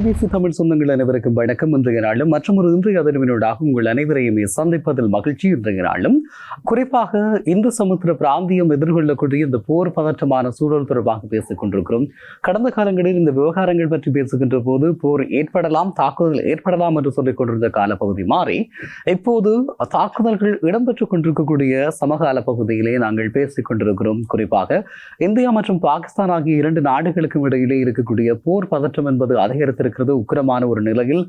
IBC Tamil சொந்தங்கள் அனைவருக்கும் வணக்கம் இன்றைய நாளும் மற்றும் ஒரு இன்றைய அதிர்வினோடாக உங்கள் அனைவரையுமே சந்திப்பதில் மகிழ்ச்சி இன்றைய நாளும் குறிப்பாக இந்து சமுத்திர பிராந்தியம் எதிர்கொள்ளக்கூடிய இந்த போர் பதற்றமான சூழல் தொடர்பாக பேசிக் கொண்டிருக்கிறோம். கடந்த காலங்களில் இந்த விவகாரங்கள் பற்றி பேசுகின்ற போது போர் ஏற்படலாம் தாக்குதல் ஏற்படலாம் என்று சொல்லிக் கொண்டிருந்த காலப்பகுதி மாறி இப்போது தாக்குதல்கள் இடம்பெற்றுக் கொண்டிருக்கக்கூடிய சமகால பகுதியிலே நாங்கள் பேசிக் கொண்டிருக்கிறோம். குறிப்பாக இந்தியா மற்றும் பாகிஸ்தான் ஆகிய இரண்டு நாடுகளுக்கும் இடையிலே இருக்கக்கூடிய போர் பதற்றம் என்பது அதிகரித்திருக்க அதிகரித்திருக்கிறது உக்கிரமான ஒரு நிலையில்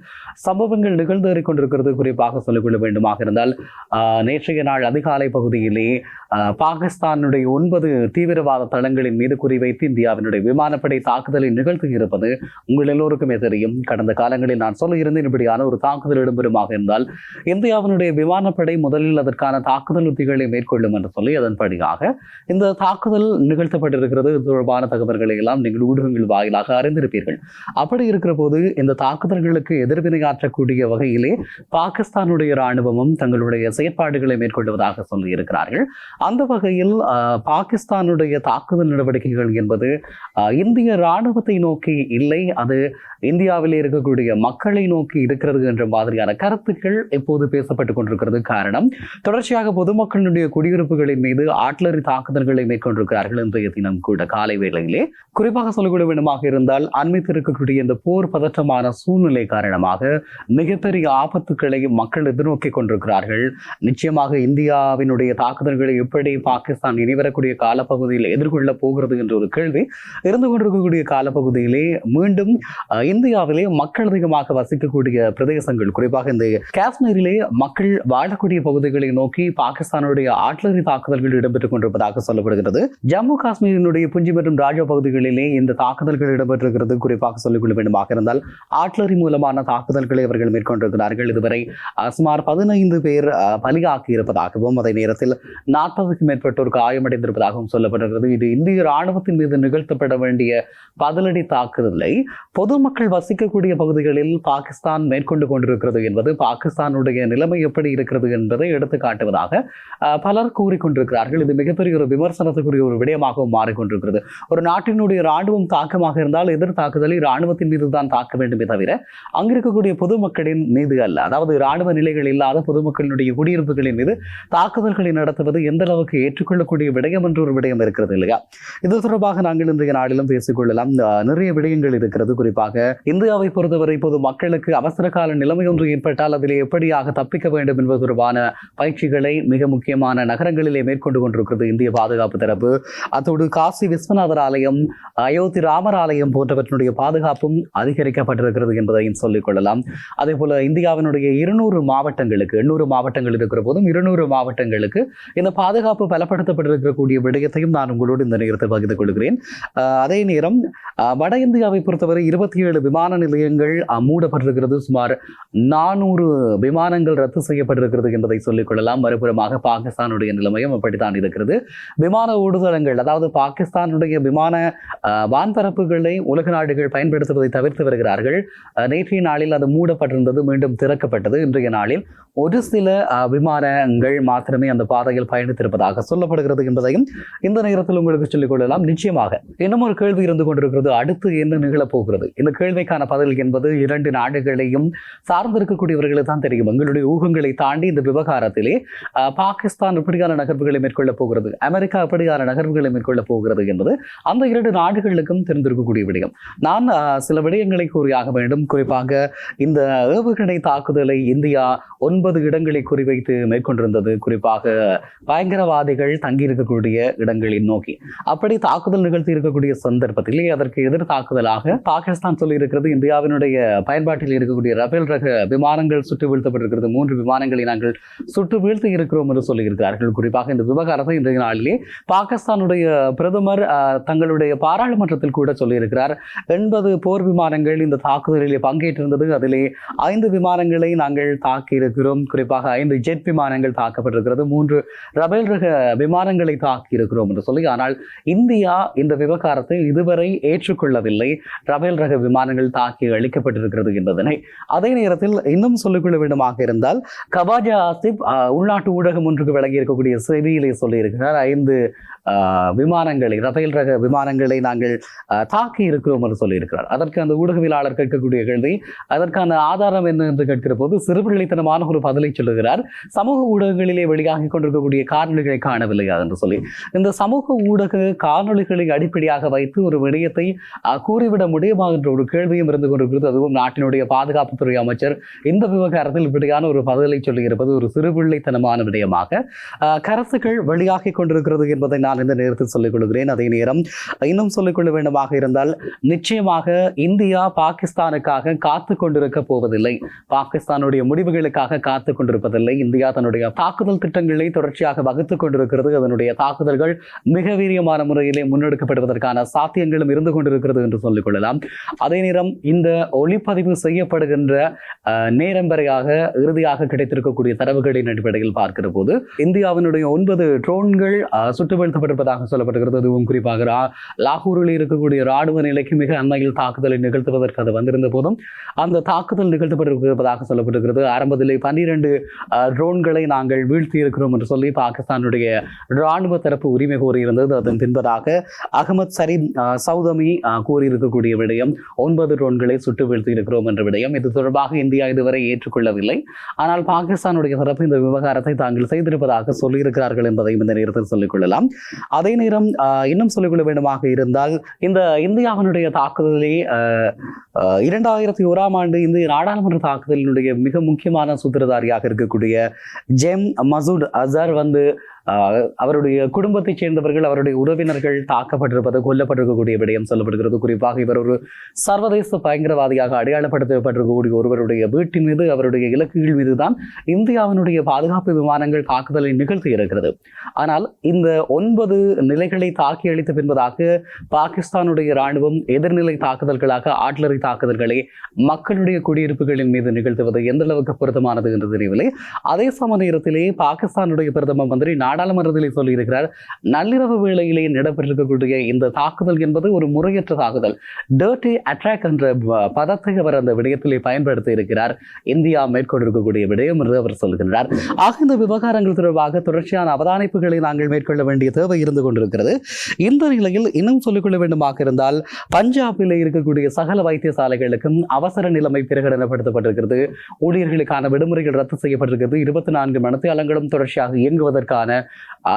சம்பவங்கள் நிகழ்ந்து கொண்டிருக்கிறது குறிப்பாக சொல்லிக்கொள்ள வேண்டுமாக இருந்தால் நேற்றைய நாள் அதிகாலை பகுதியிலே பாகிஸ்தானுடைய ஒன்பது தீவிரவாத தளங்களின் மீது குறிவைத்து இந்தியாவினுடைய விமானப்படை தாக்குதலை நிகழ்த்தி இருப்பது உங்கள் எல்லோருக்குமே தெரியும். கடந்த காலங்களில் நான் சொல்ல இருந்தேன் இப்படியான ஒரு தாக்குதல் இடம்பெறுமாக இருந்தால் இந்தியாவினுடைய விமானப்படை முதலில் அதற்கான தாக்குதல் உத்திகளை மேற்கொள்ளும் என்று சொல்லி அதன்படியாக இந்த தாக்குதல் நிகழ்த்தப்பட்டிருக்கிறது. தொடர்பான தகவல்களை எல்லாம் நீங்கள் ஊடகங்கள் வாயிலாக அறிந்திருப்பீர்கள். அப்படி இருக்கிற போது போது இந்த தாக்குதல்களுக்கு எதிர்வினையாற்றக்கூடிய வகையிலே பாகிஸ்தானுடைய ராணுவமும் தங்களுடைய செயற்பாடுகளை மேற்கொள்வதாக சொல்லியிருக்கிறார்கள். அந்த வகையில் பாகிஸ்தானுடைய தாக்குதல் நடவடிக்கைகள் என்பது இந்திய இராணுவத்தை நோக்கி இல்லை அது இந்தியாவில் இருக்கக்கூடிய மக்களை நோக்கி இருக்கிறது என்ற மாதிரியான கருத்துக்கள் இப்போது பேசப்பட்டுக் கொண்டிருக்கிறது காரணம் தொடர்ச்சியாக பொதுமக்களுடைய குடியிருப்புகளின் மீது ஆட்லரி தாக்குதல்களை மேற்கொண்டிருக்கிறார்கள் இன்றைய தினம் கூட காலை வேளையிலே. குறிப்பாக சொல்லிக்கொள்ள வேண்டுமாக இருந்தால் அண்மைத்திருக்கக்கூடிய இந்த போர் பதற்றமான சூழ்நிலை காரணமாக மிகப்பெரிய ஆபத்துக்களை மக்கள் எதிர்நோக்கி கொண்டிருக்கிறார்கள். நிச்சயமாக இந்தியாவினுடைய தாக்குதல்களை எப்படி பாகிஸ்தான் இனிவரக்கூடிய காலப்பகுதியில் எதிர்கொள்ள போகிறது என்ற ஒரு கேள்வி இருந்து கொண்டிருக்கக்கூடிய காலப்பகுதியிலே மீண்டும் இந்தியாவிலே மக்கள் அதிகமாக வசிக்கக்கூடிய பிரதேசங்கள் குறிப்பாக இந்த காஷ்மீரிலே மக்கள் வாழக்கூடிய பகுதிகளை நோக்கி பாகிஸ்தானுடைய ஆட்லரி தாக்குதல்கள் இடம்பெற்றுக் கொண்டிருப்பதாக சொல்லப்படுகிறது. ஜம்மு காஷ்மீரினுடைய புஞ்சி மற்றும் ராஜா பகுதிகளிலே இந்த தாக்குதல்கள் இடம்பெற்றிருக்கிறது குறிப்பாக சொல்லிக்கொள்ள வேண்டுமாக இருந்தால் ஆட்லரி மூலமான தாக்குதல்களை அவர்கள் மேற்கொண்டிருக்கிறார்கள். இதுவரை சுமார் பதினைந்து பேர் அஹ், பலியாக்கி இருப்பதாகவும் அதே நேரத்தில் நாற்பதுக்கும் மேற்பட்டோர் காயமடைந்திருப்பதாகவும் சொல்லப்படுகிறது. இது இந்திய ராணுவத்தின் மீது நிகழ்த்தப்பட வேண்டிய பதிலடி தாக்குதலை பொதுமக்கள் வசிக்கக்கூடிய பகுதிகளில் பாகிஸ்தான் மேற்கொண்டு கொண்டிருக்கிறது என்பது பாகிஸ்தானுடைய நிலைமை எப்படி இருக்கிறது என்பதை எடுத்து காட்டுவதாக பலர் கூறிக்கொண்டிருக்கிறார்கள். இது மிகப்பெரிய ஒரு விமர்சனத்துக்குரிய ஒரு விடயமாகவும் மாறிக்கொண்டிருக்கிறது. ஒரு நாட்டினுடைய ராணுவம் தாக்கமாக இருந்தால் எதிர் தாக்குதலை ராணுவத்தின் மீது தான் தாக்க வேண்டுமே தவிர அங்கிருக்கக்கூடிய பொதுமக்களின் மீது அல்ல. அதாவது இராணுவ நிலைகள் இல்லாத பொதுமக்களினுடைய குடியிருப்புகளின் மீது தாக்குதல்களை நடத்துவது எந்த அளவுக்கு ஏற்றுக்கொள்ளக்கூடிய விடயம் என்று ஒரு விடயம் இருக்கிறது இல்லையா? இது தொடர்பாக நாங்கள் இன்றைய நாளிலும் பேசிக்கொள்ளலாம். நிறைய விடயங்கள் இருக்கிறது. குறிப்பாக இந்தியாவை பொறுத்தவரை இப்போது மக்களுக்கு அவசர கால நிலைமை ஒன்று ஏற்பட்டால் அதில் எப்படியாக தப்பிக்க வேண்டும் என்பது தொடர்பான பயிற்சிகளை மிக முக்கியமான நகரங்களிலே மேற்கொண்டு கொண்டிருக்கிறது இந்திய பாதுகாப்பு தரப்பு. அத்தோடு காசி விஸ்வநாதர் ஆலயம் அயோத்தி ராமர் ஆலயம் போன்றவற்றினுடைய பாதுகாப்பும் அதிக அதிகரிக்கப்பட்டிருக்கிறது என்பதையும் சொல்லிக்கொள்ளலாம் அதே போல இந்தியாவினுடைய இருநூறு மாவட்டங்களுக்கு எண்ணூறு மாவட்டங்கள் இருக்கிற போதும் இருநூறு மாவட்டங்களுக்கு இந்த பாதுகாப்பு பலப்படுத்தப்பட்டிருக்கக்கூடிய விடயத்தையும் நான் உங்களோடு இந்த நேரத்தில் பகிர்ந்து கொள்கிறேன். அதே நேரம் வட இந்தியாவை பொறுத்தவரை இருபத்தி ஏழு விமான நிலையங்கள் மூடப்பட்டிருக்கிறது. சுமார் நானூறு விமானங்கள் ரத்து செய்யப்பட்டிருக்கிறது என்பதை சொல்லிக்கொள்ளலாம் மறுபுறமாக பாகிஸ்தானுடைய நிலைமையும் அப்படித்தான் இருக்கிறது. விமான ஓடுதளங்கள் அதாவது பாகிஸ்தானுடைய விமான வான்பரப்புகளை உலக நாடுகள் பயன்படுத்துவதை தவிர்த்து வருகிறார்கள். நேற்றைய நாளில் அது மூடப்பட்டிருந்தது மீண்டும் திறக்கப்பட்டது. இன்றைய நாளில் ஒரு சில விமானங்கள் மாத்திரமே அந்த பாதையில் பயணித்திருப்பதாக சொல்லப்படுகிறது என்பதையும் இந்த நேரத்தில் உங்களுக்கு சொல்லிக் கொள்ளலாம். நிச்சயமாக இன்னும் ஒரு கேள்வி இருந்து கொண்டிருக்கிறது. அடுத்து என்ன நிகழப் போகிறது இந்த கேள்விக்கான பதில் என்பது இரண்டு நாடுகளையும் சார்ந்திருக்கக்கூடியவர்களை தான் தெரியும். எங்களுடைய ஊகங்களை தாண்டி இந்த விவகாரத்திலே பாகிஸ்தான் எப்படியான நகர்வுகளை மேற்கொள்ளப் போகிறது அமெரிக்கா எப்படியான நகர்வுகளை மேற்கொள்ளப் போகிறது என்பது அந்த இரண்டு நாடுகளுக்கும் தெரிந்திருக்கக்கூடிய விடயம். நான் சில விடயங்களை கூறியாக வேண்டும். குறிப்பாக இந்த ஏவுகணை தாக்குதலை இந்தியா ஒன்பது இடங்களை குறிவைத்து மேற்கொண்டிருந்தது. குறிப்பாக பயங்கரவாதிகள் தங்கியிருக்கக்கூடிய இடங்களில் நோக்கி. அப்படி தாக்குதல் நிகழ்த்தி இருக்கக்கூடிய சந்தர்ப்பத்திலே அதற்கு எதிர் தாக்குதலாக பாகிஸ்தான் சொல்லியிருக்கிறது. இந்தியாவினுடைய பயன்பாட்டில் இருக்கக்கூடிய ரபேல் ரக விமானங்கள் சுட்டு வீழ்த்தப்பட்டிருக்கிறது. மூன்று விமானங்களை நாங்கள் சுட்டு வீழ்த்தி இருக்கிறோம் என்று சொல்லியிருக்கிறார்கள். குறிப்பாக இந்த விவகாரத்தை இன்றைய நாளிலே பாகிஸ்தானுடைய பிரதமர் தங்களுடைய பாராளுமன்றத்தில் கூட சொல்லியிருக்கிறார். எண்பது போர் விமானங்கள் விமானங்கள் இந்த தாக்குதலிலே பங்கேற்றிருந்தது. அதிலே ஐந்து விமானங்களை நாங்கள் தாக்கியிருக்கிறோம். குறிப்பாக ஐந்து ஜெட் விமானங்கள் தாக்கப்பட்டிருக்கிறது. மூன்று ரபேல் ரக விமானங்களை தாக்கியிருக்கிறோம் என்று சொல்லி ஆனால் இந்தியா இந்த விவகாரத்தை இதுவரை ஏற்றுக்கொள்ளவில்லை. ரபேல் ரக விமானங்கள் தாக்கி அளிக்கப்பட்டிருக்கிறது என்பதனை. அதே நேரத்தில் இன்னும் சொல்லிக்கொள்ள வேண்டுமாக இருந்தால் கவாஜா ஆசிப் உள்நாட்டு ஊடகம் ஒன்றுக்கு வழங்கியிருக்கக்கூடிய செய்தியிலே சொல்லியிருக்கிறார். ஐந்து விமானங்களை ரபேல் ரக விமானங்களை நாங்கள் தாக்கி இருக்கிறோம் என்று சொல்லியிருக்கிறார். அதற்கு அந்த ஊடக ஊடகவியலாளர் கேட்கக்கூடிய கேள்வி. அதற்கான ஆதாரம் என்ன என்று கேட்கிற போது சிறுபிள்ளைத்தனமான ஒரு பதிலை சொல்லுகிறார். சமூக ஊடகங்களிலே வெளியாகி கொண்டிருக்கக்கூடிய காணொலிகளை காணவில்லையா என்று சொல்லி. இந்த சமூக ஊடக காணொலிகளை அடிப்படையாக வைத்து ஒரு விடயத்தை கூறிவிட முடியுமா என்ற ஒரு கேள்வியும் இருந்து கொண்டிருக்கிறது. அதுவும் நாட்டினுடைய பாதுகாப்புத்துறை அமைச்சர் இந்த விவகாரத்தில் இப்படியான ஒரு பதிலை சொல்லியிருப்பது ஒரு சிறுபிள்ளைத்தனமான விடயமாக. அஹ், கருத்துக்கள் வெளியாகி கொண்டிருக்கிறது என்பதை நான் இந்த நேரத்தில் சொல்லிக் கொள்கிறேன். அதே நேரம் இன்னும் சொல்லிக்கொள்ள வேண்டுமாக இருந்தால் நிச்சயமாக இந்தியா இந்தியா பாகிஸ்தானுக்காக காத்து கொண்டிருக்க போவதில்லை. பாகிஸ்தானுடைய முடிவுகளுக்காக காத்து கொண்டிருப்பதில்லை. இந்தியா தன்னுடைய தாக்குதல் திட்டங்களை தொடர்ச்சியாக வகுத்துக் கொண்டிருக்கிறது. அதனுடைய தாக்குதல்கள் மிக வீரியமான முறையிலே முன்னெடுக்கப்படுவதற்கான சாத்தியங்களும் இருந்து கொண்டிருக்கிறது என்று சொல்லிக் கொள்ளலாம். அதே நேரம் இந்த ஒளிப்பதிவு செய்யப்படுகின்ற நேரம் வரையாக இறுதியாக கிடைத்திருக்கக்கூடிய தரவுகளின் அடிப்படையில் பார்க்கிற போது இந்தியாவினுடைய ஒன்பது ட்ரோன்கள் அஹ், சுட்டு வீழ்த்தப்பட்டிருப்பதாக சொல்லப்படுகிறது. அதுவும் குறிப்பாக லாகூரில் இருக்கக்கூடிய ராணுவ நிலைக்கு மிக அண்மையில் தாக்குதலை நிகழ்த்த நிகழ்த்துவதற்கு அது வந்திருந்த போதும் அந்த தாக்குதல் நிகழ்த்தப்பட்டிருப்பதாக சொல்லப்பட்டிருக்கிறது. ஆரம்பத்தில் பன்னிரண்டு ட்ரோன்களை நாங்கள் வீழ்த்தி இருக்கிறோம் என்று சொல்லி பாகிஸ்தானுடைய ராணுவ தரப்பு உரிமை கோரியிருந்தது. அதன் பின்பதாக அகமது சரீம் சௌதமி கூறியிருக்கக்கூடிய விடயம் ஒன்பது ட்ரோன்களை சுட்டு வீழ்த்தி இருக்கிறோம் என்ற விடயம். இது தொடர்பாக இந்தியா இதுவரை ஏற்றுக்கொள்ளவில்லை. ஆனால் பாகிஸ்தானுடைய தரப்பு இந்த விவகாரத்தை தாங்கள் செய்திருப்பதாக சொல்லியிருக்கிறார்கள் என்பதையும் இந்த நேரத்தில் சொல்லிக் கொள்ளலாம். அதே நேரம் ஆஹ், இன்னும் சொல்லிக்கொள்ள வேண்டுமாக இருந்தால் இந்த இந்தியாவினுடைய தாக்குதலே இரண்டாயிரத்தி ஓராம் ஆண்டு இந்திய நாடாளுமன்ற தாக்குதலினுடைய மிக முக்கியமான சூத்திரதாரியாக இருக்கக்கூடிய ஜெம் மசூட் அசர் வந்து அவருடைய குடும்பத்தைச் சேர்ந்தவர்கள் அவருடைய உறவினர்கள் தாக்கப்பட்டிருப்பது கொல்லப்பட்டிருக்கக்கூடிய விடயம் சொல்லப்படுகிறது. குறிப்பாக இவர் ஒரு சர்வதேச பயங்கரவாதியாக அடையாளப்படுத்தப்பட்டிருக்கக்கூடிய ஒருவருடைய வீட்டின் மீது அவருடைய இலக்குகள் மீது தான் இந்தியாவினுடைய பாதுகாப்பு விமானங்கள் தாக்குதலை நிகழ்த்தி இருக்கிறது. ஆனால் இந்த ஒன்பது நிலைகளை தாக்கி அளித்த பின்பதாக பாகிஸ்தானுடைய ராணுவம் எதிர்நிலை தாக்குதல்களாக ஆட்லரி தாக்குதல்களை மக்களுடைய குடியிருப்புகளின் மீது நிகழ்த்துவது எந்த அளவுக்கு பொருத்தமானது என்று தெரியவில்லை. அதே சம நேரத்திலே பாகிஸ்தானுடைய பிரதம மந்திரி நாடாளுமன்றத்தில் சொல்லியிருக்கிறார் நள்ளிரவு வேளையிலே இடம்பெற்றிருக்கக்கூடிய இந்த தாக்குதல் என்பது ஒரு முறையற்ற தாக்குதல். டர்ட்டி அட்ராக் என்ற ப- பதத்தை அவர் அந்த விடயத்திலே பயன்படுத்தி இருக்கிறார். இந்தியா மேற்கொண்டிருக்கக்கூடிய விடயம் என்று அவர் சொல்கிறார் ஆக இந்த விவகாரங்கள் தொடர்பாக தொடர்ச்சியான அவதானிப்புகளை நாங்கள் மேற்கொள்ள வேண்டிய தேவை இருந்து கொண்டிருக்கிறது. இந்த நிலையில் இன்னும் சொல்லிக்கொள்ள வேண்டுமாக இருந்தால் பஞ்சாபில் இருக்கக்கூடிய சகல வைத்தியசாலைகளுக்கும் அவசர நிலைமை பிரகடனப்படுத்தப்பட்டிருக்கிறது. ஊழியர்களுக்கான விடுமுறைகள் ரத்து செய்யப்பட்டிருக்கிறது. இருபத்தி நான்கு மனத்தியாளங்களும் தொடர்ச்சியாக இயங்குவதற்கான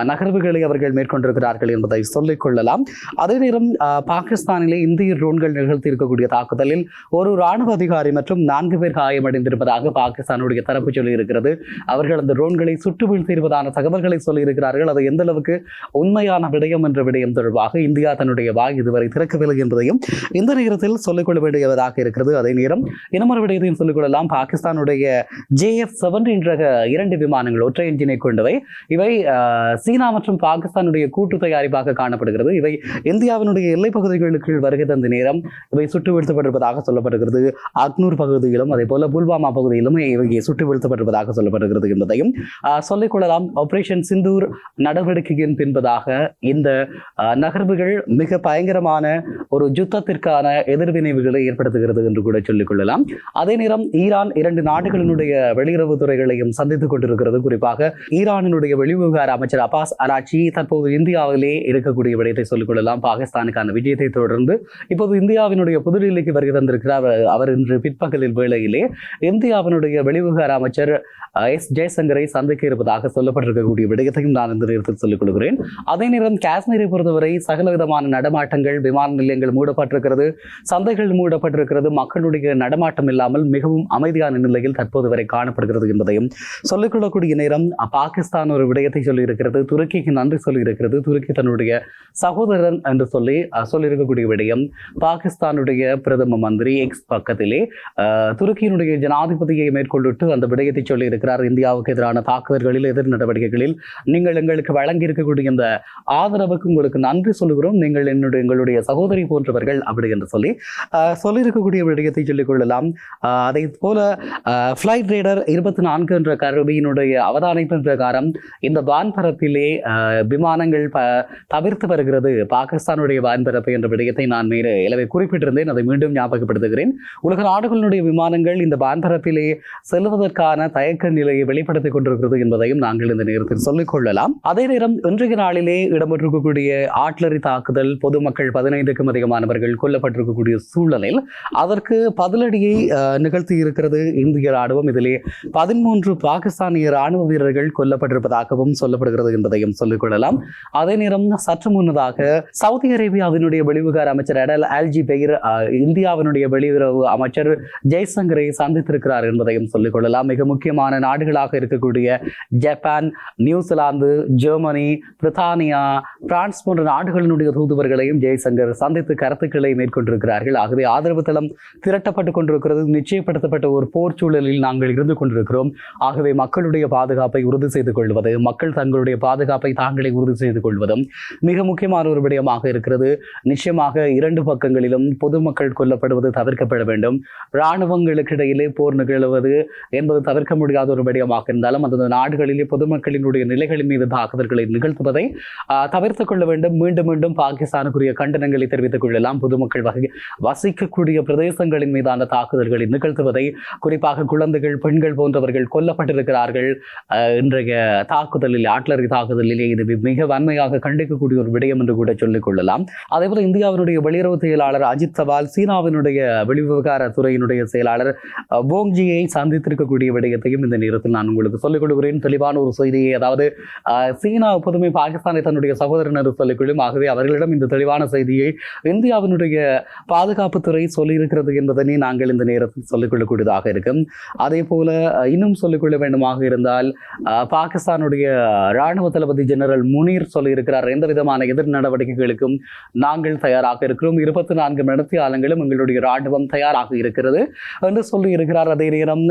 நகர்வுகளை அவர்கள் மேற்கொண்டிருக்கிறார்கள் என்பதை சொல்லிக் கொள்ளலாம். அதே நேரம் பாகிஸ்தானிலே இந்திய ட்ரோன்கள் நிகழ்த்தி இருக்கக்கூடிய தாக்குதலில் ஒரு ராணுவ அதிகாரி மற்றும் நான்கு பேர் காயமடைந்திருப்பதாக பாகிஸ்தானுடைய தரப்பு சொல்லியிருக்கிறது. அவர்கள் அந்த ட்ரோன்களை சுட்டு வீழ்த்தியிருப்பதான தகவல்களை சொல்லியிருக்கிறார்கள். அது எந்த அளவுக்கு உண்மையான விடயம் என்ற விடயம் தொடர்பாக இந்தியா தன்னுடைய வாய் இதுவரை திறக்கவில்லை என்பதையும் இந்த நேரத்தில் சொல்லிக்கொள்ள வேண்டியதாக இருக்கிறது. அதே நேரம் இனமர விடயத்தையும் சொல்லிக்கொள்ளலாம் பாகிஸ்தானுடைய ஜே எஃப் செவன் என்ற இரண்டு விமானங்கள் ஒற்றை என்ஜினை கொண்டவை. இவை சீனா மற்றும் பாகிஸ்தானுடைய கூட்டு தயாரிப்பாக காணப்படுகிறது. இவை இந்தியாவினுடைய எல்லைப் பகுதிகளுக்கு வருகை தந்த நேரம். இவை சுட்டு வீழ்த்தப்பட்டிருப்பதாக சொல்லப்படுகிறது. அக்னூர் பகுதியிலும் அதே போல புல்வாமா பகுதியிலும் இவை சுட்டு வீழ்த்தப்பட்டிருப்பதாக சொல்லப்படுகிறது என்பதையும் சொல்லிக்கொள்ளலாம் ஆபரேஷன் சிந்தூர் நடவடிக்கையின் பின்பதாக இந்த நகர்வுகள் மிக பயங்கரமான ஒரு யுத்தத்திற்கான எதிர்வினைவுகளை ஏற்படுத்துகிறது என்று கூட சொல்லிக் கொள்ளலாம். அதே நேரம் ஈரான் இரண்டு நாடுகளினுடைய வெளியுறவுத் துறைகளையும் சந்தித்துக் கொண்டிருக்கிறது. குறிப்பாக ஈரானினுடைய வெளிவிவகார அமைச்சர் அப்பாஸ் அராச்சி தற்போது இந்தியாவிலே இருக்கக்கூடிய விடயத்தை சொல்லிக் கொள்ளலாம். பாகிஸ்தானுக்கான விஜயத்தை தொடர்ந்து இப்போது இந்தியாவினுடைய புதுடில்லிக்கு வருகை தந்திருக்கிறார். அவர்- இன்று பிற்பகலில் வேளையிலே இந்தியாவினுடைய வெளிவிவகார அமைச்சர் எஸ். ஜெய்சங்கரை சந்திக்க இருப்பதாக சொல்லப்பட்டிருக்கக்கூடிய விடயத்தையும் நான் இந்த நேரத்தில் சொல்லிக் கொள்கிறேன். அதே நேரம் காஷ்மீரை பொறுத்தவரை சகல விதமான நடமாட்டங்கள் விமான நிலையங்கள் மூடப்பட்டிருக்கிறது. சந்தைகள் மூடப்பட்டிருக்கிறது. மக்களுடைய நடமாட்டம் இல்லாமல் மிகவும் அமைதியான நிலையில் தற்போது வரை காணப்படுகிறது என்பதையும் சொல்லிக்கொள்ளக்கூடிய நேரம் பாகிஸ்தான் ஒரு விடயத்தை சொல்லியிருக்கிறது துருக்கிக்கு நன்றி சொல்லியிருக்கிறது துருக்கி தன்னுடைய சகோதரன் என்று சொல்லி சொல்லியிருக்கக்கூடிய விடயம் பாகிஸ்தானுடைய பிரதம மந்திரி எக்ஸ் பக்கத்திலே துருக்கியினுடைய ஜனாதிபதியை மேற்கொள்ளிட்டு அந்த விடயத்தை சொல்லியிருக்கிறார். இந்தியாவுக்கு எதிரான தாக்குதல்களில் எதிர் நடவடிக்கைகளில் நீங்கள் எங்களுக்கு வழங்கியிருக்கக்கூடிய இந்த ஆதரவுக்கு உங்களுக்கு நன்றி சொல்லுகிறோம். நீங்கள் என்னுடைய எங்களுடைய சகோதரி போன்றவர்கள் அப்படி என்று சொல்லி சொல்லியிருக்கக்கூடிய விடயத்தை சொல்லிக்கொள்ளலாம் அதை போல ஃப்ளைட் ரேடர் இருபத்தி நான்கு என்ற கருவியினுடைய அவதானிப்பின் பிரகாரம் இந்த வான்பரப்பிலே விமானங்கள் ப தவிர்த்து வருகிறது. பாகிஸ்தானுடைய வான்பரப்பு என்ற விடயத்தை நான் மேலே எனவே குறிப்பிட்டிருந்தேன். அதை மீண்டும் ஞாபகப்படுத்துகிறேன். உலக நாடுகளினுடைய விமானங்கள் இந்த வான்பரப்பிலே செல்வதற்கான தயக்க நிலையை வெளிப்படுத்திக் கொண்டிருக்கிறது என்பதையும் நாங்கள் இந்த நேரத்தில் சொல்லிக்கொள்ளலாம் அதே நேரம் இன்றைய நாளிலே இடம்பெற்றிருக்கக்கூடிய ஆட்லரி தாக்குதல் பொதுமக்கள் பதினைந்துக்கும் அதிகமானவர்கள் கொல்லப்பட்டிருக்கக்கூடிய சூழலில் அதற்கு பதிலடியை நிகழ்த்தி இருக்கிறது இந்திய ராணுவம். இதிலே பதிமூன்று பாகிஸ்தானிய ராணுவ வீரர்கள் கொல்லப்பட்டிருப்பதாகவும் சொல்ல சொல்லப்படுகிறது என்பதையும் சொல்லிக்கொள்ளலாம். அதே நேரம் சற்று முன்னதாக சவுதி அரேபியாவினுடைய வெளிவிகார அமைச்சர் அடல் அல்ஜி பெயர் இந்தியாவினுடைய வெளியுறவு அமைச்சர் ஜெய்சங்கரை சந்தித்திருக்கிறார் என்பதையும் சொல்லிக்கொள்ளலாம். மிக முக்கியமான நாடுகளாக இருக்கக்கூடிய ஜப்பான் நியூசிலாந்து ஜெர்மனி பிரித்தானியா பிரான்ஸ் போன்ற நாடுகளினுடைய தூதுவர்களையும் ஜெய்சங்கர் சந்தித்து கருத்துக்களை மேற்கொண்டிருக்கிறார்கள். ஆகவே ஆதரவு தளம் திரட்டப்பட்டுக் கொண்டிருக்கிறது. நிச்சயப்படுத்தப்பட்ட ஒரு போர் சூழலில் நாங்கள் இருந்து கொண்டிருக்கிறோம். ஆகவே மக்களுடைய பாதுகாப்பை உறுதி செய்து கொள்வது மக்கள் தங்களுடைய பாதுகாப்பை தாங்களே உறுதி செய்து கொள்வதும் மிக முக்கியமான ஒரு விடயமாக இருக்கிறது. நிச்சயமாக இரண்டு பக்கங்களிலும் பொதுமக்கள் கொல்லப்படுவது தவிர்க்கப்பட வேண்டும். இராணுவங்களுக்கு இடையிலே போர் நிகழ்வது என்பது தவிர்க்க முடியாத ஒரு விடயமாக இருந்தாலும் அந்த நாடுகளிலே பொதுமக்களினுடைய நிலைகளின் மீது தாக்குதல்களை நிகழ்த்துவதை தவிர்த்து தவிர்த்துக் கொள்ள வேண்டும். மீண்டும் மீண்டும் பாகிஸ்தானுக்குரிய கண்டனங்களை தெரிவித்துக் கொள்ளலாம். பொதுமக்கள் வகை வசிக்கக்கூடிய பிரதேசங்களின் மீதான தாக்குதல்களை நிகழ்த்துவதை குறிப்பாக குழந்தைகள் பெண்கள் போன்றவர்கள் கொல்லப்பட்டிருக்கிறார்கள் இன்றைய தாக்குதலில். ஆட்லரி தாக்குதலிலே இது மிக வன்மையாக கண்டிக்கக்கூடிய ஒரு விடயம் என்று கூட சொல்லிக் கொள்ளலாம். அதேபோல இந்தியாவினுடைய வெளியுறவு செயலாளர் அஜித் சவால் சீனாவினுடைய வெளிவிவகார துறையினுடைய செயலாளர் போங்ஜியை சந்தித்திருக்கக்கூடிய விடயத்தையும் இந்த நேரத்தில் நான் உங்களுக்கு சொல்லிக் கொள்கிறேன். தெளிவான ஒரு செய்தியை அதாவது சீனா எப்போதுமே பாகிஸ்தானை தன்னுடைய சகோதரனர் சொல்லிக்கொள்ளும் சொல்லிக் கொள்ளும். ஆகவே அவர்களிடம் இந்த தெளிவான செய்தியை இந்தியாவினுடைய பாதுகாப்புத்துறை சொல்லியிருக்கிறது என்பதனை நாங்கள் இந்த நேரத்தில் சொல்லிக்கொள்ளக்கூடியதாக இருக்கும். அதே போல இன்னும் சொல்லிக்கொள்ள வேண்டுமாக இருந்தால் பாகிஸ்தானுடைய ராணுவ தளபதி ஜெனரல் முனீர் சொல்லியிருக்கிறார். எந்த விதமான எதிர் நடவடிக்கைகளுக்கும் நாங்கள் தயாராக இருக்கிறோம். இருபத்தி நான்கு மணித்தியாலங்களும் எங்களுடைய ராணுவம் தயாராக இருக்கிறது என்று சொல்லியிருக்கிறார். அதே நேரம்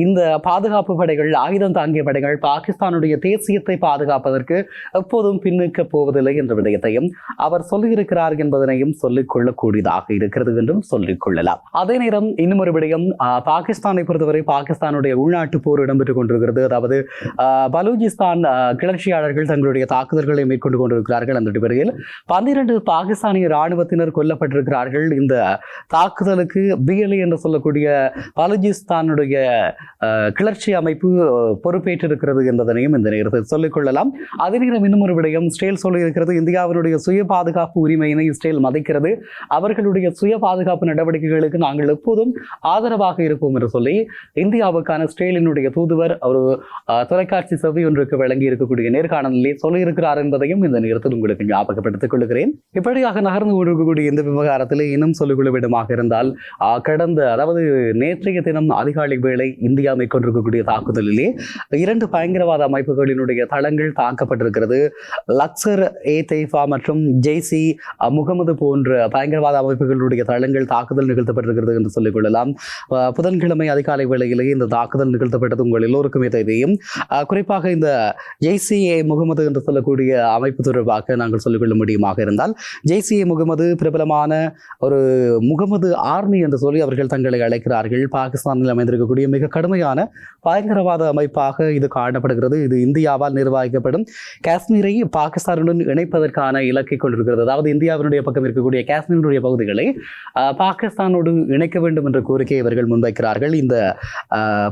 இந்த பாதுகாப்பு படைகள் ஆயுதம் தாங்கிய படைகள் பாகிஸ்தானுடைய தேசியத்தை பாதுகாப்பதற்கு எப்போதும் பின்னுக்க போவதில்லை என்ற விடயத்தையும் அவர் சொல்லியிருக்கிறார் என்பதனையும் சொல்லிக் கொள்ளக்கூடியதாக இருக்கிறது என்றும் சொல்லிக் கொள்ளலாம் அதே நேரம் இன்னும் ஒரு விடயம் பாகிஸ்தானை பொறுத்தவரை பாகிஸ்தானுடைய உள்நாட்டு போர் இடம்பெற்றுக் கொண்டிருக்கிறது. அதாவது ஆஹ், பலூச்சிஸ்தான் ஆஹ், கிளர்ச்சியாளர்கள் தங்களுடைய தாக்குதல்களை மேற்கொண்டு கொண்டிருக்கிறார்கள் அந்த அடிப்படையில் பன்னிரண்டு பாகிஸ்தானிய ராணுவத்தினர் கொல்லப்பட்டிருக்கிறார்கள். இந்த தாக்குதலுக்கு பிஎல்ஏ என்று சொல்லக்கூடிய பலுஜிஸ்தானுடைய கிளர்ச்சி அமைப்பு பொறுப்பேற்றிருக்கிறது என்பதனையும் இந்த நேரத்தில் சொல்லிக்கொள்ளலாம் அதே நேரம் இன்னும் ஒரு விடயம் இஸ்ரேல் சொல்லியிருக்கிறது இந்தியாவினுடைய சுய பாதுகாப்பு உரிமையினை இஸ்ரேல் மதிக்கிறது. அவர்களுடைய சுய பாதுகாப்பு நடவடிக்கைகளுக்கு நாங்கள் எப்போதும் ஆதரவாக இருப்போம் என்று சொல்லி இந்தியாவுக்கான இஸ்ரேலினுடைய தூதுவர் ஒரு தொலைக்காட்சி செவி ஒன்றுக்கு வழங்கி இருக்கக்கூடிய நேர்காணலிலே சொல்லியிருக்கிறார் என்பதையும் இந்த நேரத்தில் உங்களுக்கு ஞாபகப்படுத்திக் கொள்கிறேன். இப்படியாக நகர்ந்து கொண்டிருக்கக்கூடிய இந்த விவகாரத்திலே இன்னும் சொல்லிக்கொள்ள விடமாக இருந்தால் கடந்த அதாவது நேற்றைய தினம் அதிகாலை வேளை இந்தியா மேற்கொண்டிருக்கக்கூடிய தாக்குதலிலே இரண்டு பயங்கரவாத அமைப்புகளினுடைய தளங்கள் தாக்கப்பட்டிருக்கிறது. லக்சர் ஏ தேஃபா மற்றும் ஜெய்சி முகமது போன்ற பயங்கரவாத அமைப்புகளுடைய தளங்கள் தாக்குதல் நிகழ்த்தப்பட்டிருக்கிறது என்று சொல்லிக்கொள்ளலாம் புதன்கிழமை அதிகாலை வேளையிலேயே இந்த தாக்குதல் நிகழ்த்தப்பட்டது உங்கள் எல்லோருக்குமே தெரியும். ஆஹ், குறிப்பாக இந்த ஜெய்சிஏ முகமது என்று சொல்லக்கூடிய அமைப்பு தொடர்பாக நாங்கள் சொல்லிக்கொள்ள முடியுமாக இருந்தால் ஜெய்சிஏ முகமது பிரபலமான ஒரு முகமது ஆர்மி என்று சொல்லி அவர்கள் தங்களை அழைக்கிறார்கள். பாகிஸ்தானில் அமைந்திருக்கக்கூடிய மிக கடுமையான பயங்கரவாத அமைப்பாக இது காணப்படுகிறது. இது இந்தியாவால் நிர்வகிக்கப்படும் காஷ்மீரை பாகிஸ்தானுடன் இணைப்பதற்கான இலக்கை கொண்டிருக்கிறது. அதாவது இந்தியாவினுடைய பக்கம் இருக்கக்கூடிய காஷ்மீருடைய பகுதிகளை பாகிஸ்தானோடு இணைக்க வேண்டும் என்ற கோரிக்கையை இவர்கள் முன்வைக்கிறார்கள். இந்த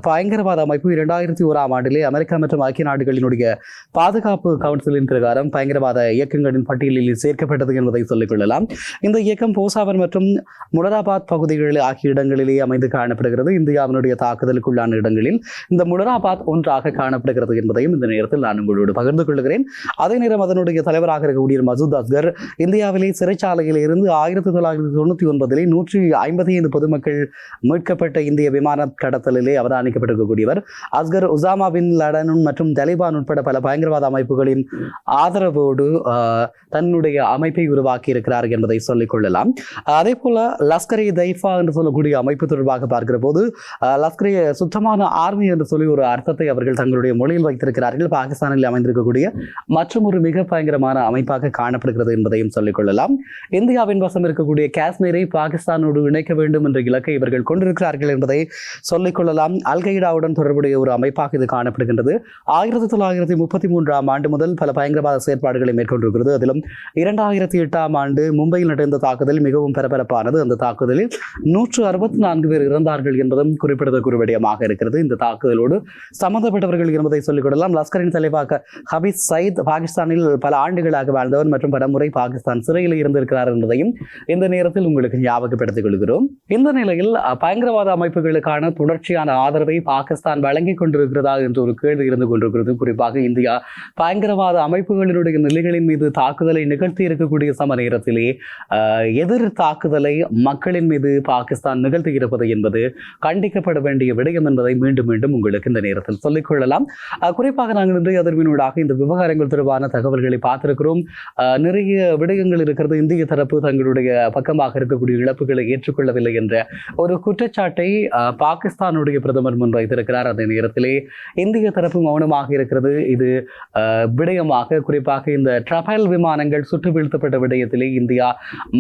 பயங்கரவாத அமைப்பு இரண்டாயிரத்தி ஓராம் ஆண்டிலே அமெரிக்கா மற்றும் ஐக்கிய நாடுகளின் நாடுகளினுடைய பாதுகாப்பு கவுன்சிலின் பிரகாரம் பயங்கரவாத இயக்கங்களின் பட்டியலில் சேர்க்கப்பட்டது என்பதை சொல்லிக் கொள்ளலாம். இந்த இயக்கம் போசாவர் மற்றும் முலராபாத் பகுதிகளில் ஆகிய இடங்களிலே அமைந்து காணப்படுகிறது. இந்தியாவினுடைய தாக்குதலுக்குள்ளான இடங்களில் இந்த முலராபாத் ஒன்றாக காணப்படுகிறது என்பதையும் இந்த நேரத்தில் நான் உங்களோடு பகிர்ந்து கொள்கிறேன். அதே நேரம் அதனுடைய தலைவராக இருக்கக்கூடிய மசூத் அஸ்கர் இந்தியாவிலே சிறைச்சாலையில் இருந்து ஆயிரத்தி தொள்ளாயிரத்தி தொண்ணூற்றி ஒன்பதிலே நூற்றி ஐம்பத்தி ஐந்து பொதுமக்கள் மீட்கப்பட்ட இந்திய விமான கடத்தலிலே அவதானிக்கப்பட்டிருக்கக்கூடியவர். அஸ்கர் உசாமா பின் லடனும் மற்றும் தலிபான் உட்பட பல பயங்கரவாத அமைப்புகளின் ஆதரவோடு தன்னுடைய அமைப்பை உருவாக்கி இருக்கிறார் என்பதை சொல்லிக்கொள்ளலாம் அதே போல லஸ்கர் இ தைஃபா என்று சொல்லக்கூடிய அமைப்பு தொடர்பாக பார்க்கிற போது ஆஹ், லஸ்கர் சுத்தமான ஆர்மி என்று சொல்லி ஒரு அர்த்தத்தை அவர்கள் தங்களுடைய மொழியில் வைத்திருக்கிறார்கள். பாகிஸ்தானில் அமைந்திருக்கக்கூடிய மற்றும் ஒரு மிக பயங்கரமான அமைப்பாக காணப்படுகிறது என்பதையும் சொல்லிக்கொள்ளலாம் இந்தியாவின் வசம் இருக்கக்கூடிய காஷ்மீரை பாகிஸ்தானோடு இணைக்க வேண்டும் என்ற இலக்கை இவர்கள் கொண்டிருக்கிறார்கள் என்பதை சொல்லிக்கொள்ளலாம் அல்கைடாவுடன் தொடர்புடைய ஒரு அமைப்பாக இது காணப்படுகின்றது. ஆயிரத்தி தொள்ளாயிரத்தி முப்பத்தி மூன்றாம் ஆண்டு முதல் பல பயங்கரவாத செயற்பாடுகளை மேற்கொண்டிருக்கிறது. அதிலும் இரண்டாயிரத்தி எட்டாம் ஆண்டு மும்பையில் நடந்த தாக்குதல் மிகவும் பரபரப்பானது. அந்த தாக்குதலில் நூற்று அறுபத்தி நான்கு பேர் இறந்தார்கள் என்பதும் குறிப்பிடத்தக்க விடயமாக இருக்கிறது. இந்த தாக்குதலோடு சம்பந்தப்பட்டவர்கள் என்பதை சொல்லிக் கொள்ளலாம். லஷ்கரின் தலைவாக ஹபீஸ் சயித் பாகிஸ்தானில் பல ஆண்டுகளாக வாழ்ந்தவர் மற்றும் பல முறை பாகிஸ்தான் சிறையில் இருந்திருக்கிறார் என்பதையும் இந்த நேரத்தில் உங்களுக்கு ஞாபகப்படுத்திக் கொள்கிறோம். இந்த நிலையில் பயங்கரவாத அமைப்புகளுக்கான தொடர்ச்சியான ஆதரவை பாகிஸ்தான் வழங்கிக் கொண்டிருக்கிறதா என்று ஒரு கேள்வி இருந்து கொண்டிருக்கிறது. குறிப்பிட்டு குறிப்பாக இந்தியா பயங்கரவாத அமைப்புகளினுடைய நிலைகளின் மீது தாக்குதலை நிகழ்த்தி இருக்கக்கூடிய சம நேரத்திலே எதிர் தாக்குதலை மக்களின் மீது பாகிஸ்தான் நிகழ்த்தி இருப்பது என்பது கண்டிக்கப்பட வேண்டிய விடயம் என்பதை மீண்டும் மீண்டும் உங்களுக்கு இந்த நேரத்தில் சொல்லிக்கொள்ளலாம். குறிப்பாக நாங்கள் இன்றைய அதிர்வினூடாக இந்த விவகாரங்கள் தொடர்பான தகவல்களை பார்த்திருக்கிறோம். நிறைய விடயங்கள் இருக்கிறது. இந்திய தரப்பு தங்களுடைய பக்கமாக இருக்கக்கூடிய இழப்புகளை ஏற்றுக்கொள்ளவில்லை என்ற ஒரு குற்றச்சாட்டை பாகிஸ்தானுடைய பிரதமர் முன்வைத்திருக்கிறார். அதே நேரத்திலே இந்திய தரப்பு மௌனமாக இருக்கிறது. இது விடயமாக குறிப்பாக இந்த ட்ரபைல் விமானங்கள் சுட்டு வீழ்த்தப்பட்ட விடயத்திலே இந்தியா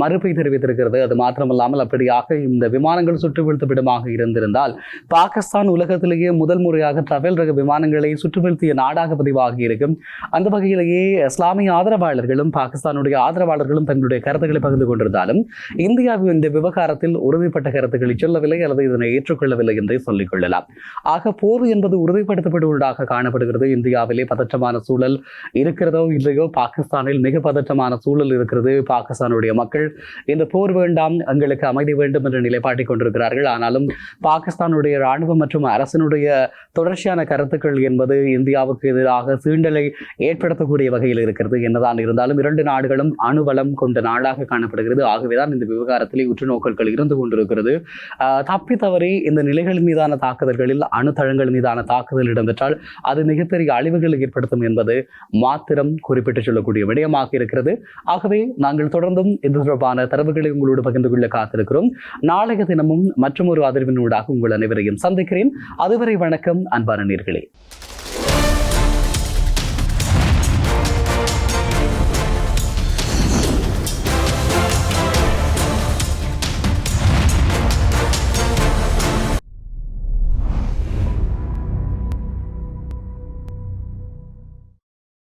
மறுப்பை தெரிவித்திருக்கிறது. அது மாத்திரமல்லாமல் அப்படியாக இந்த விமானங்கள் சுட்டு வீழ்த்தப்படமாக இருந்திருந்தால் பாகிஸ்தான் உலகத்திலேயே முதல் முறையாக ட்ரவல் ரக விமானங்களை சுட்டு வீழ்த்திய நாடாக பதிவாகி இருக்கும். அந்த வகையிலேயே இஸ்லாமிய ஆதரவாளர்களும் பாகிஸ்தானுடைய ஆதரவாளர்களும் தங்களுடைய கருத்துக்களை பகிர்ந்து கொண்டிருந்தாலும் இந்தியாவின் இந்த விவகாரத்தில் உறுதிப்பட்ட கருத்துக்களை சொல்லவில்லை அல்லது இதனை ஏற்றுக்கொள்ளவில்லை என்றே சொல்லிக் கொள்ளலாம். ஆக போர் என்பது உறுதிப்படுத்தப்படுவதாக காணப்படுகிறது. இந்தியாவிலே பதற்றமான சூழல் இருக்கிறதோ இல்லையோ பாகிஸ்தானில் மிக பதற்றமான சூழல் இருக்கிறது. பாகிஸ்தானுடைய மக்கள் இந்த போர் வேண்டாம் எங்களுக்கு அமைதி வேண்டும் என்ற நிலைப்பாட்டை கொண்டிருக்கிறார்கள். ஆனாலும் பாகிஸ்தானுடைய இராணுவம் மற்றும் அரசினுடைய தொடர்ச்சியான கருத்துக்கள் என்பது இந்தியாவுக்கு எதிராக சீண்டலை ஏற்படுத்தக்கூடிய வகையில் இருக்கிறது. என்னதான் இருந்தாலும் இரண்டு நாடுகளும் அணுவளம் கொண்ட நாடாக காணப்படுகிறது. ஆகவேதான் இந்த விவகாரத்திலே உற்றுநோக்கல்கள் இருந்து கொண்டிருக்கிறது. ஆஹ் தப்பி தவறி இந்த நிலைகள் மீதான தாக்குதல்களில் அணுத்தளங்கள் மீதான தாக்குதல் இடம்பெற்றால் அது மிகப்பெரிய அழிவுகளை ஏற்படுத்தும் என்பது மாத்திரம் குறிப்பிட்டு சொல்லக்கூடிய விடயமாக இருக்கிறது. ஆகவே நாங்கள் தொடர்ந்தும் இது தொடர்பான தரவுகளை உங்களோடு பகிர்ந்து கொள்ள காத்திருக்கிறோம். நாளைய தினமும் மற்றும் ஒரு அதிர்வினூடாக உங்கள் அனைவரையும் சந்திக்கிறேன். அதுவரை வணக்கம் அன்பான நேர்களே.